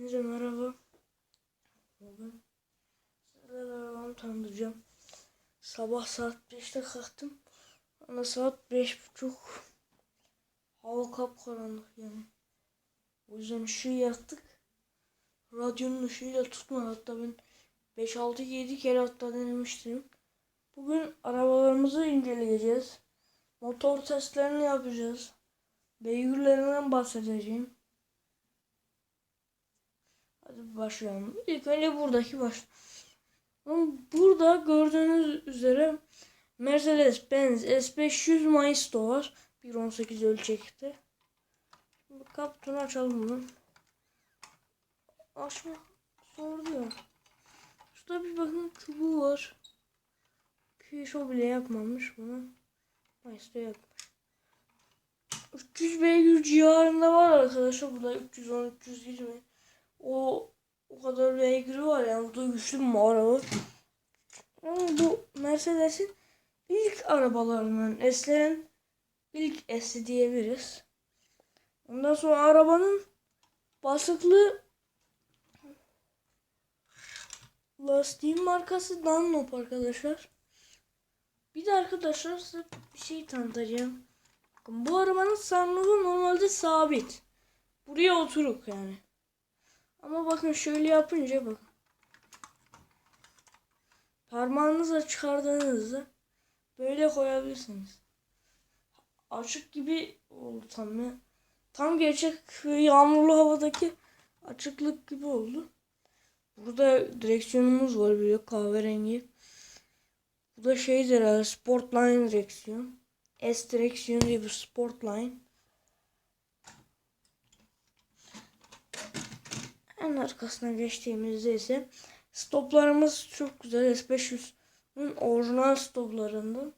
Hepinize merhaba. Bugün sizlerle arabamı tanıtacağım. Sabah saat 5'te kalktım. Ana saat 5.30. Hava kapkaranlık yani. O yüzden ışığı yaktık. Radyonun ışığıyla tutmadı. Hatta ben 5-6-7 kere hatta denemiştim. Bugün arabalarımızı inceleyeceğiz. Motor testlerini yapacağız. Beygirlerinden bahsedeceğim. Başlayalım. İlk önce buradaki baş. Burada gördüğünüz üzere Mercedes-Benz S500 Maisto var. 1.18 ölçekte. Şimdi kaputunu açalım bunu. Açma zor diyor. Şurada bir bakın çubuğu var. Peugeot bile yapmamış bunu. Maisto yapmış. 300 beygir civarında var arkadaşlar. Burada 310 320 o o kadar beygiri var yani burada güçlü bir araba. Yani bu Mercedes'in ilk arabalarından S'lerin ilk S'i diyebiliriz. Ondan sonra arabanın basıklı lastiğin markası Dunlop arkadaşlar. Bir de arkadaşlar size bir şey tanıtacağım. Bu arabanın sunroofu normalde sabit. Buraya oturuk yani. Ama bakın şöyle yapınca bakın. Parmağınızla çıkardığınızda böyle koyabilirsiniz. Açık gibi oldu tam ya. Tam gerçek yağmurlu havadaki açıklık gibi oldu. Burada direksiyonumuz var böyle kahverengi. Bu da şeydir herhalde Sportline direksiyon. S direksiyon diye bir Sportline. En arkasına geçtiğimizde ise stoplarımız çok güzel. S500'ün orijinal stoplarından.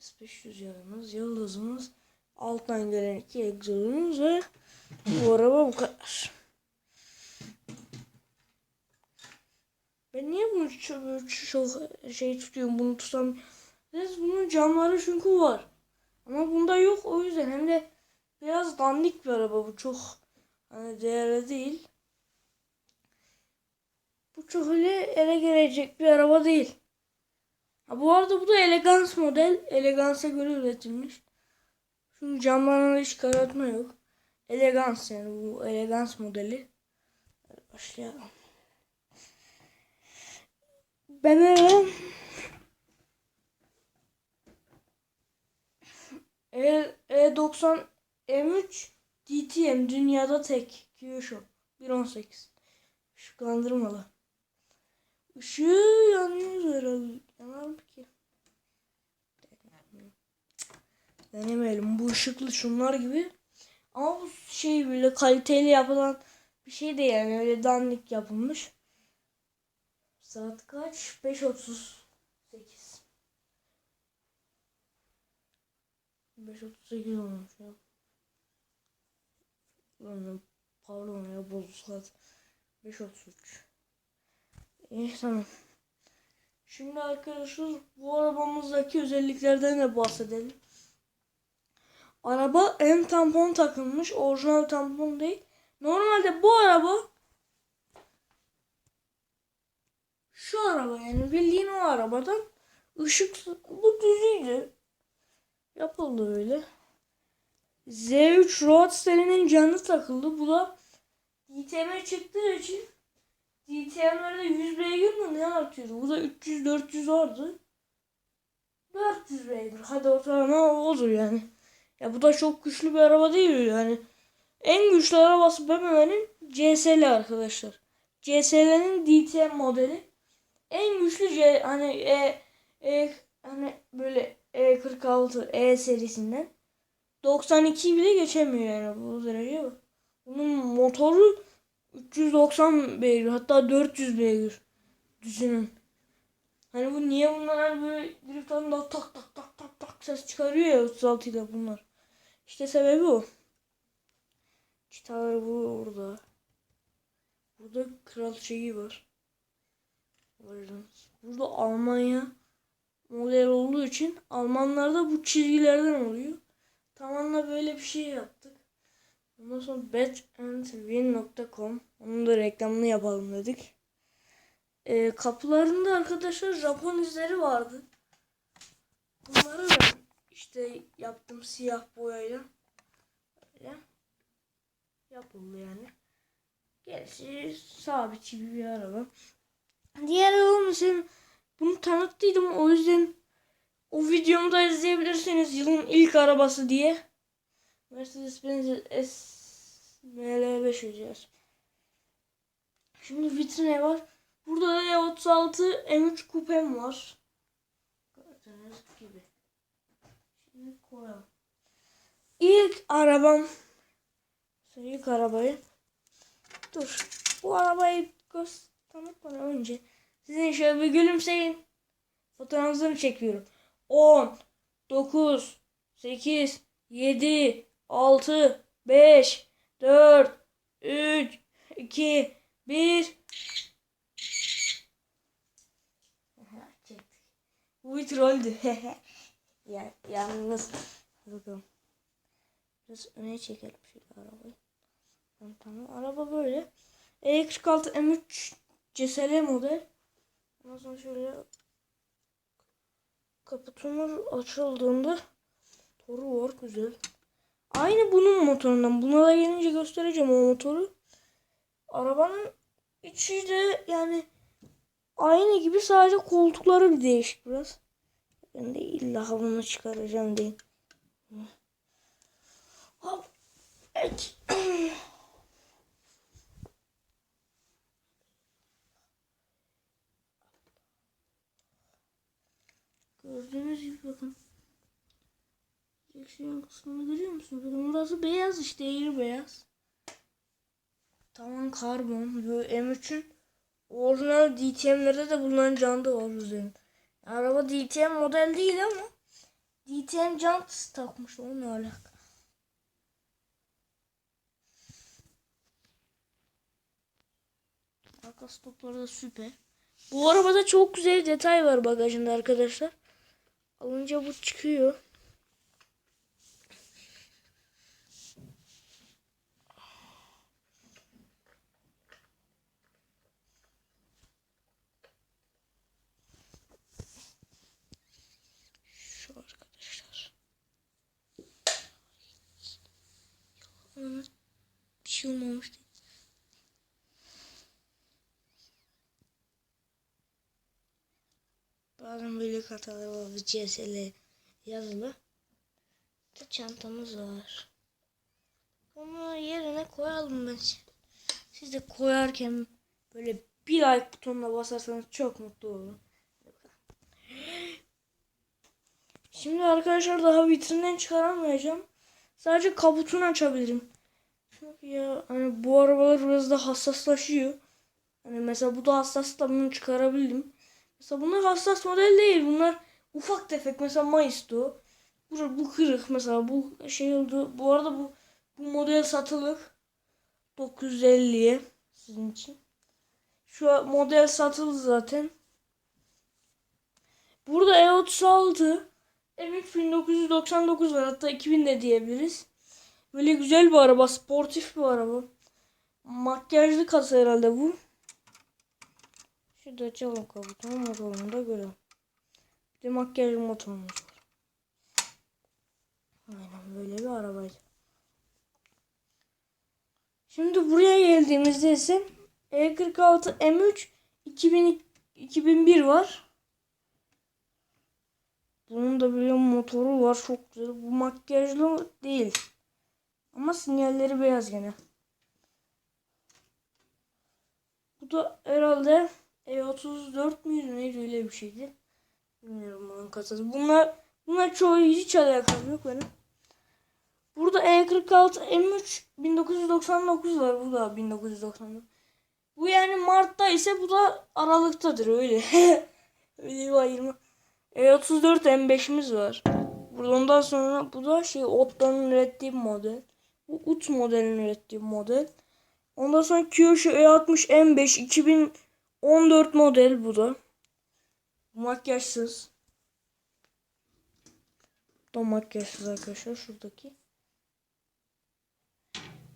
S500 yağımız, yıldızımız, alttan gelen iki egzozumuz ve bu araba bu kadar. Ben niye bunu çok, çok şey tutuyorum bunu tutam. Biz bunun camları çünkü var. Ama bunda yok o yüzden hem de biraz dandik bir araba bu çok hani değerli değil. Bu çok öyle ele gelecek bir araba değil. Ha, bu arada bu da elegans model. Elegansa göre üretilmiş. Çünkü camlarında hiç karartma yok. Elegans yani bu elegans modeli. Başlayalım. BMW E, E90 M3 DTM dünyada tek Kyosho 1.18 Işıklandırmalı. Işığı yanıyor herhalde. Yanar ki? Denemeyelim. Bu ışıklı şunlar gibi. Ama bu şey böyle kaliteli yapılan bir şey de yani öyle dandik yapılmış. Saat kaç? 5.38 5.38 olmuş ya. Pardon ya bozdu saat. 5.33 İyi tamam. Şimdi arkadaşlar bu arabamızdaki özelliklerden de bahsedelim. Araba M tampon takılmış. Orijinal tampon değil. Normalde bu araba şu araba yani bildiğin o arabadan ışık bu düzüydü. Yapıldı öyle. Z3 Roadster'inin canı takıldı. Bu da DTM çıktığı için DTM'lerde 100 beygir mi ne artıyordu? Bu da 300-400 vardı. 400 beygir. Hadi ortalama odur yani. Ya bu da çok güçlü bir araba değil yani. En güçlü arabası BMW'nin CSL arkadaşlar. CSL'nin DTM modeli. En güçlü C hani E, e hani böyle E46 E serisinden. 92 bile geçemiyor yani bu derece. Bunun motoru 390 beygir hatta 400 beygir. Düşünün. Hani bu niye bunlar hani böyle driftten tak tak tak tak tak tak ses çıkarıyor ya 36 ile bunlar. İşte sebebi o. Çıtalar bu orada. Burada kral şeyi var. Burada Almanya model olduğu için Almanlarda bu çizgilerden oluyor. Tavanla böyle bir şey yaptık. Ondan sonra betandwin.com onun da reklamını yapalım dedik. Ee, kapılarında arkadaşlar Japon izleri vardı. Bunları ben işte yaptım siyah boyayla. Böyle yapıldı yani. Gerisi sabit gibi bir araba. Diğer arabam sen bunu tanıttıydım o yüzden o videomu da izleyebilirsiniz yılın ilk arabası diye. Mercedes-Benz SML5 yazıyor. Şimdi vitrine var. Burada da E36 M3 kupem var. Gördüğünüz gibi. Şimdi koyalım. İlk arabam. İlk arabayı. Dur. Bu arabayı göz tanıtmadan önce sizin şöyle bir gülümseyin. Fotoğrafınızı çekiyorum. 10 9 8 7 6 5 4 3 2 1 Çektik. Bu bir trolldü. ya, yalnız bakalım. Biraz öne çekelim şöyle arabayı. Tamam, tamam. Araba böyle. E46 M3 CSL model. Ondan sonra şöyle kaputunun açıldığında motoru var güzel. Aynı bunun motorundan. Buna da gelince göstereceğim o motoru. Arabanın içi de yani aynı gibi sadece koltukları bir değişik biraz. Ben de illa bunu çıkaracağım değil. Hop. Evet. Gördüğünüz gibi bakın. Direksiyon kısmını görüyor musunuz? Bakın burası beyaz işte eğri beyaz. Tamam karbon. Böyle M3'ün orijinal DTM'lerde de bulunan jantı var üzerinde. Araba DTM model değil ama DTM jant takmış. O ne alaka? Arka stopları da süper. Bu arabada çok güzel detay var bagajında arkadaşlar. Alınca bu çıkıyor. Şu arkadaşlar. Yalan. Bir şey olmamıştı. Bazen böyle hatalar var. CSL yazılı. Bir çantamız var. Onu yerine koyalım bence. Siz de koyarken böyle bir like butonuna basarsanız çok mutlu olurum. Şimdi arkadaşlar daha vitrinden çıkaramayacağım. Sadece kaputunu açabilirim. Çünkü ya hani bu arabalar biraz da hassaslaşıyor. Hani mesela bu da hassas da bunu çıkarabildim. Mesela bunlar hassas model değil. Bunlar ufak tefek. Mesela Maisto. Bu, bu kırık mesela. Bu şey oldu. Bu arada bu bu model satılık. 950'ye sizin için. Şu model satıldı zaten. Burada E36 M3 1999 var. Hatta 2000 de diyebiliriz. Böyle güzel bir araba. Sportif bir araba. Makyajlı kasa herhalde bu. Şurada açalım kaputunu motorunu da görelim. Bir de makyaj motorumuz var. Aynen böyle bir arabaydı. Şimdi buraya geldiğimizde ise E46 M3 2000, 2001 var. Bunun da böyle motoru var çok güzel. Bu makyajlı değil. Ama sinyalleri beyaz gene. Bu da herhalde E34 müydü neydi öyle bir şeydi. Bilmiyorum bunun kasası. Bunlar bunlar çoğu hiç alakam yok benim. Burada E46 M3 1999 var. Bu da 1999. Bu yani Mart'ta ise bu da Aralık'tadır öyle. öyle bir ayırma. E34 M5'imiz var. Ondan sonra bu da şey Otto'nun ürettiği model. Bu UT modelinin ürettiği model. Ondan sonra Kyosho E60 M5 2014 model bu da. Makyajsız. Bu da makyajsız arkadaşlar şuradaki.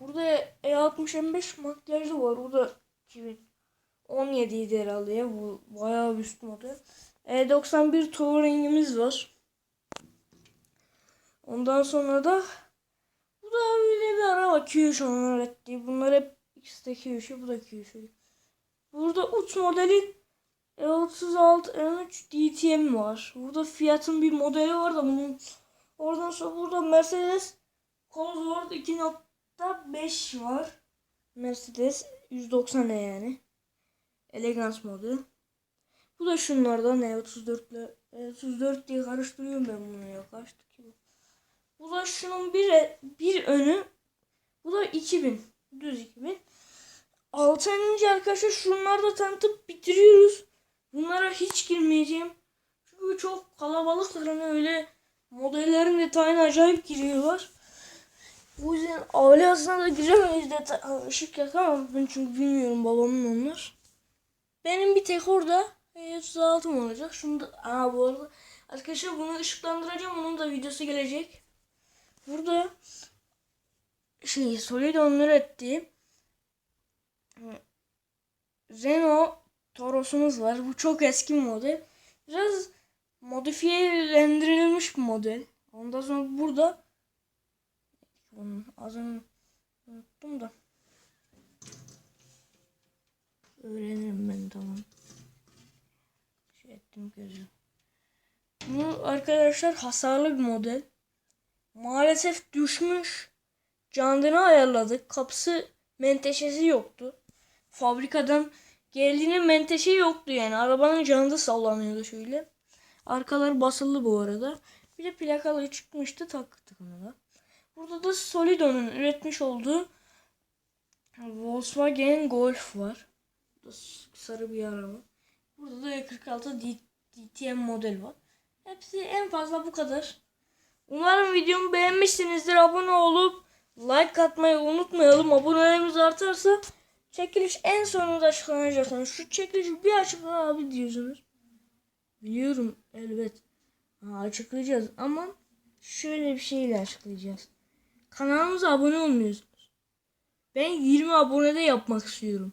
Burada E60 M5 makyajlı var. Bu da 2017 idi herhalde ya. Bu bayağı bir üst model. E91 Touring'imiz var. Ondan sonra da bu da öyle bir araba Q3 onun ürettiği. Bunlar hep ikisi de Q3, bu da Q3. Burada uç modeli E36 M3 DTM var. Burada Fiat'ın bir modeli var da bunun oradan sonra burada Mercedes Cosworth 2.5 var. Mercedes 190 E yani. Elegance model. Bu da şunlardan E34 ile E34 diye karıştırıyorum ben bunu ya. Kaçtı ki bu? Bu da şunun bir, bir önü. Bu da 2000. Düz 2000. Altıncı arkadaşlar şunları da tanıtıp bitiriyoruz. Bunlara hiç girmeyeceğim. Çünkü çok kalabalıklar hani öyle modellerin detayına acayip giriyorlar. O yüzden aile aslında da giremeyiz detay ışık yakamam ben çünkü bilmiyorum babamın onlar. Benim bir tek orada E36 olacak. Şunu da aa bu arada arkadaşlar bunu ışıklandıracağım. Onun da videosu gelecek. Burada şey Solido'nun ürettiği Renault Toros'umuz var. Bu çok eski bir model. Biraz modifiyelendirilmiş bir model. Ondan sonra burada onun adını unuttum da öğrenirim ben tamam. Şey ettim gözüm. Bu arkadaşlar hasarlı bir model. Maalesef düşmüş. Candını ayarladık. Kapısı menteşesi yoktu. Fabrikadan geldiğinde menteşe yoktu yani. Arabanın canı da sallanıyordu şöyle. Arkaları basıldı bu arada. Bir de plakalı çıkmıştı taktık onu da. Burada da Solido'nun üretmiş olduğu Volkswagen Golf var. Bu da sarı bir araba. Burada da E46 D- DTM model var. Hepsi en fazla bu kadar. Umarım videomu beğenmişsinizdir. Abone olup like atmayı unutmayalım. Abonelerimiz artarsa çekiliş en sonunda açıklanacak. Yani şu çekilişi bir açıkla abi diyorsunuz. Biliyorum elbet. Açıklayacağız ama şöyle bir şeyle açıklayacağız. Kanalımıza abone olmuyorsunuz. Ben 20 abonede yapmak istiyorum.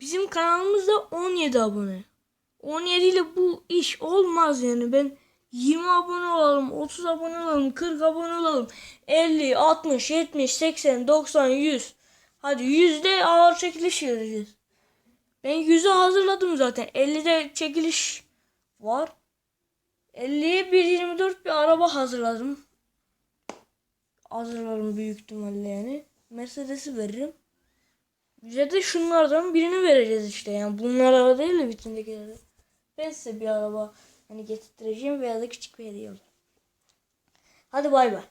Bizim kanalımızda 17 abone. 17 ile bu iş olmaz yani. Ben 20 abone olalım, 30 abone olalım, 40 abone olalım. 50, 60, 70, 80, 90, 100. Hadi 100'de ağır çekiliş vereceğiz. Ben 100'ü hazırladım zaten. 50'de çekiliş var. 50'ye 1.24 bir araba hazırladım. Hazırlarım büyük ihtimalle yani. Mercedes'i veririm. Bize de şunlardan birini vereceğiz işte yani. Bunlar araba değil de bütündekileri. Ben size bir araba hani getireceğim veya da küçük bir hediye olur. Hadi bay bay.